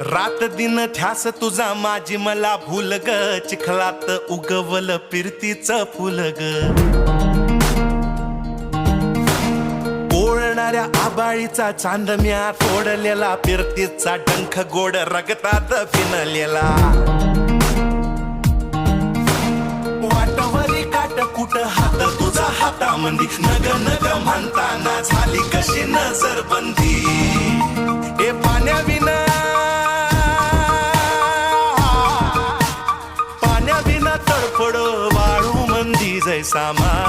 रात दिन ध्यास तुझा माझी मला भूल ग. चिखलात उगवल पिरतीच फुल ग. ओळणाऱ्या आबाळीचा चांदम्या तोडलेला पिरतीचा डंख गोड रगतात फिनलेला. वाटवरी काट हात तुझा हातामंदी. नग नग म्हणताना झाली कशी नजरबंदी. sama.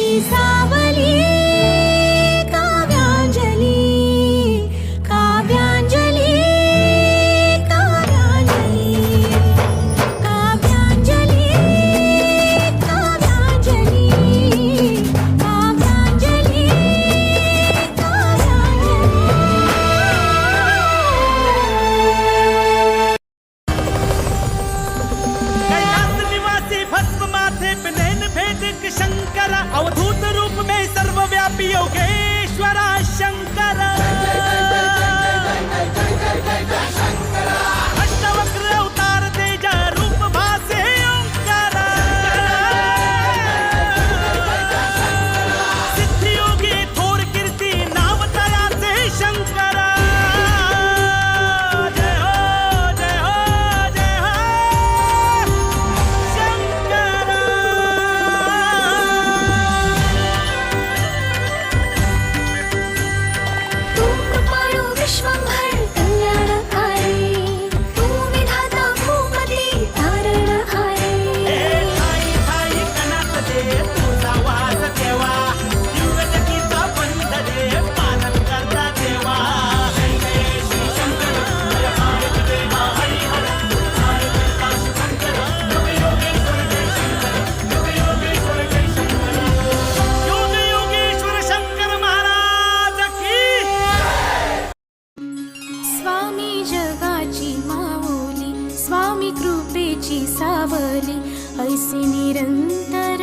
हिसाब सेवेची सावली ऐसे निरंतर